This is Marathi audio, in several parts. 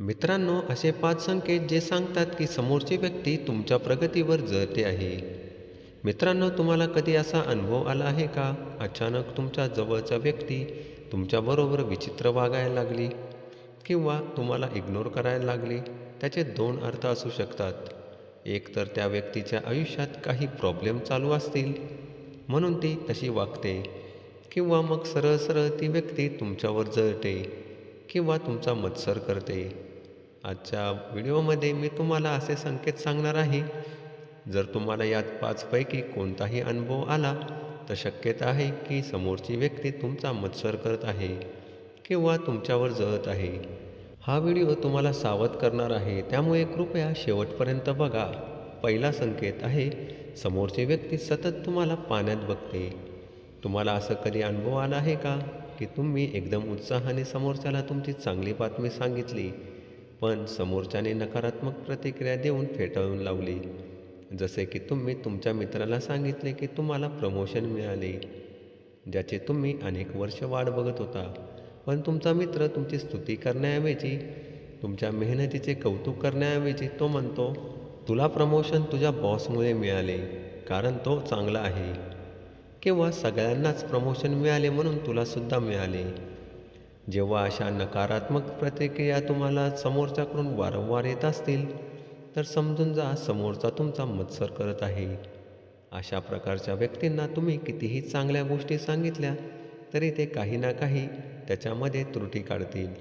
मित्रांनो असे पाच संकेत जे सांगतात की समोरची व्यक्ती तुमच्या प्रगतीवर जळते आहे. मित्रांनो तुम्हाला कधी असा अनुभव आला आहे का? अचानक तुमच्या जवळचा व्यक्ती तुमच्याबरोबर विचित्र वागायला लागली किंवा तुम्हाला इग्नोर करायला लागली? त्याचे दोन अर्थ असू शकतात. एक तर त्या व्यक्तीच्या आयुष्यात काही प्रॉब्लेम चालू असतील म्हणून ती तशी वागते. किंवा मग सरळ सरळ ती व्यक्ती तुमच्यावर जळते किंवा तुमचा मत्सर करते. आजच्या व्हिडिओमध्ये मी तुम्हाला असे संकेत सांगणार आहे. जर तुम्हाला यात पाचपैकी कोणताही अनुभव आला तर शक्यता आहे की समोरची व्यक्ती तुमचा मत्सर करत आहे किंवा तुमच्यावर जळत आहे. हा व्हिडिओ तुम्हाला सावध करणार आहे त्यामुळे कृपया शेवटपर्यंत बघा. पहिला संकेत आहे समोरची व्यक्ती सतत तुम्हाला पाण्यात बघते. तुम्हाला असं कधी अनुभव आला आहे का? की तुम्ही एकदम उत्साहाने समोरच्याला तुमची चांगली बातमी सांगितली पण समोरच्याने नकारात्मक प्रतिक्रिया देऊन फेटाळून लावली. जसे की तुम्ही तुमच्या मित्राला सांगितले की तुम्हाला प्रमोशन मिळाले ज्याची तुम्ही अनेक वर्ष वाट बघत होता. पण तुमचा मित्र तुमची स्तुती करण्याऐवजी तुमच्या मेहनतीचे कौतुक करण्याऐवजी तो म्हणतो तुला प्रमोशन तुझ्या बॉसमुळे मिळाले कारण तो चांगला आहे. किंवा सगळ्यांनाच प्रमोशन मिळाले म्हणून तुलासुद्धा मिळाले. जेव्हा अशा नकारात्मक प्रतिक्रिया तुम्हाला समोरच्याकडून वारंवार येत असतील तर समजून जा समोरचा तुमचा मत्सर करत आहे. अशा प्रकारच्या व्यक्तींना तुम्ही कितीही चांगल्या गोष्टी सांगितल्या तरी ते काही ना काही त्याच्यामध्ये त्रुटी काढतील.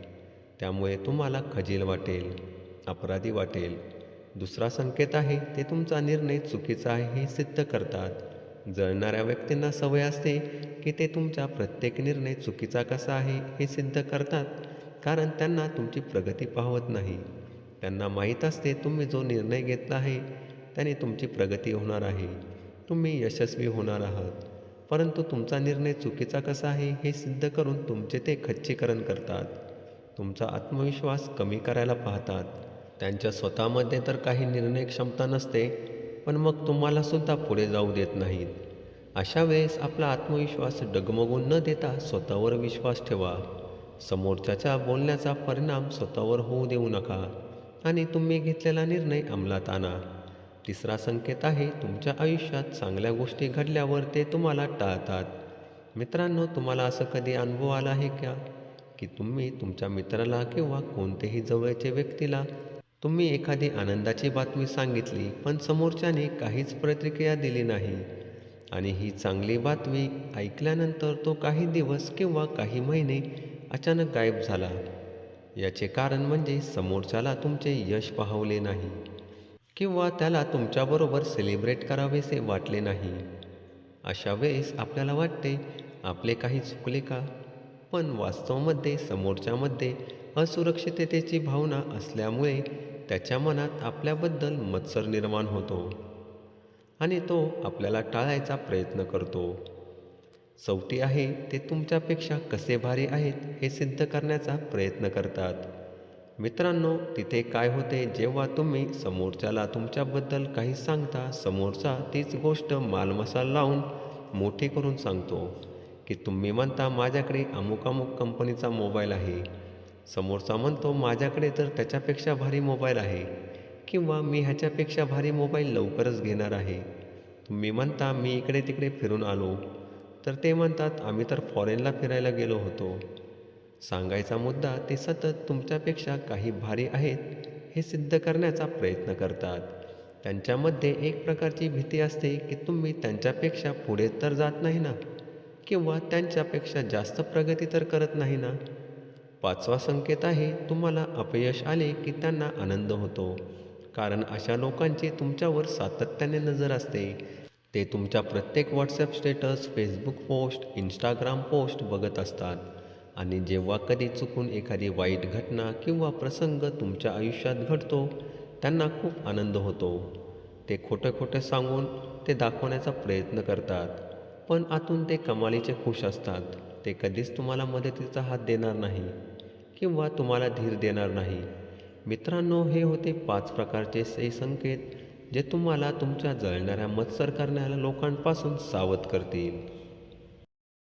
त्यामुळे तुम्हाला खजील वाटेल अपराधी वाटेल. दुसरा संकेत आहे ते तुमचा निर्णय चुकीचा आहे हे सिद्ध करतात. जळणाऱ्या व्यक्तींना सवय असते की ते तुमचा प्रत्येक निर्णय चुकीचा कसा आहे हे सिद्ध करतात. कारण त्यांना तुमची प्रगती पाहवत नाही. त्यांना माहीत असते तुम्ही जो निर्णय घेतला आहे त्याने तुमची प्रगती होणार आहे. तुम्ही यशस्वी होणार आहात. परंतु तुमचा निर्णय चुकीचा कसा आहे हे सिद्ध करून तुमचे ते खच्चीकरण करतात. तुमचा आत्मविश्वास कमी करायला पाहतात. त्यांच्या स्वतःमध्ये तर काही निर्णय क्षमता नसते पण मग तुम्हालासुद्धा पुढे जाऊ देत नाहीत. अशा वेळेस आपला आत्मविश्वास डगमगून न देता स्वतःवर विश्वास ठेवा. समोरच्याच्या बोलण्याचा परिणाम स्वतःवर होऊ देऊ नका आणि तुम्ही घेतलेला निर्णय अंमलात आणा. तिसरा संकेत आहे तुमच्या आयुष्यात चांगल्या गोष्टी घडल्यावर ते तुम्हाला टाळतात. मित्रांनो तुम्हाला असं कधी अनुभव आला आहे का? की तुम्ही तुमच्या मित्राला किंवा कोणतेही जवळच्या व्यक्तीला तुम्ही एखादी आनंदाची बातमी सांगितली पण समोरच्याने काहीच प्रतिक्रिया दिली नाही. आणि ही चांगली बातमी ऐकल्यानंतर तो काही दिवस किंवा काही महिने अचानक गायब झाला. याचे कारण म्हणजे समोरच्याला तुमचे यश पाहवले नाही किंवा त्याला तुमच्याबरोबर सेलिब्रेट करावेसे वाटले नाही. अशा वेळेस आपल्याला वाटते आपले काही चुकले का? पण वास्तवामध्ये समोरच्यामध्ये असुरक्षिततेची भावना असल्यामुळे त्याच्या मनात आपल्याबद्दल मत्सर निर्माण होतो आणि तो आपल्याला टाळायचा प्रयत्न करतो. सवटी आहे ते तुमच्यापेक्षा कसे भारी आहेत हे सिद्ध करण्याचा प्रयत्न करतात. मित्रांनो तिथे काय होते जेव्हा तुम्ही समोरच्याला तुमच्याबद्दल काही सांगता समोरचा तीच गोष्ट मालमसाल लावून मोठी करून सांगतो की तुम्ही म्हणता माझ्याकडे अमुक अमुक कंपनीचा मोबाईल आहे. समोरचा म्हणतो माझ्याकडे तर त्याच्यापेक्षा भारी मोबाईल आहे किंवा मी ह्याच्यापेक्षा भारी मोबाईल लवकरच घेणार आहे. तुम्ही म्हणता मी इकडे तिकडे फिरून आलो. तर ते म्हणतात आम्ही तर फॉरेनला फिरायला गेलो होतो. सांगायचा मुद्दा ते सतत तुमच्यापेक्षा काही भारी आहेत हे सिद्ध करण्याचा प्रयत्न करतात. त्यांच्यामध्ये एक प्रकारची भीती असते की तुम्ही त्यांच्यापेक्षा पुढे तर जात नाही ना किंवा त्यांच्यापेक्षा जास्त प्रगती तर करत नाही ना. पाचवा संकेत आहे तुम्हाला अपयश आले की त्यांना आनंद होतो. कारण अशा लोकांची तुमच्यावर सातत्याने नजर असते. ते तुमच्या प्रत्येक WhatsApp status Facebook post Instagram post बघत असतात. आणि जेव्हा कधी चुकून एखादी वाईट घटना किंवा प्रसंग तुमच्या आयुष्यात घडतो त्यांना खूप आनंद होतो. ते खोटं खोटं सांगून ते दाखवण्याचा प्रयत्न करतात. पण आतून ते कमालीचे खुश असतात. ते कधीच तुम्हाला मदतीचा हात देणार नाही. किंवा तुम्हाला धीर देणार नाही. मित्रांनो हे होते पाच प्रकारचे से संकेत जे तुम्हाला तुमच्या जळणाऱ्या मत्सर करणाऱ्या लोकांपासून सावध करतील.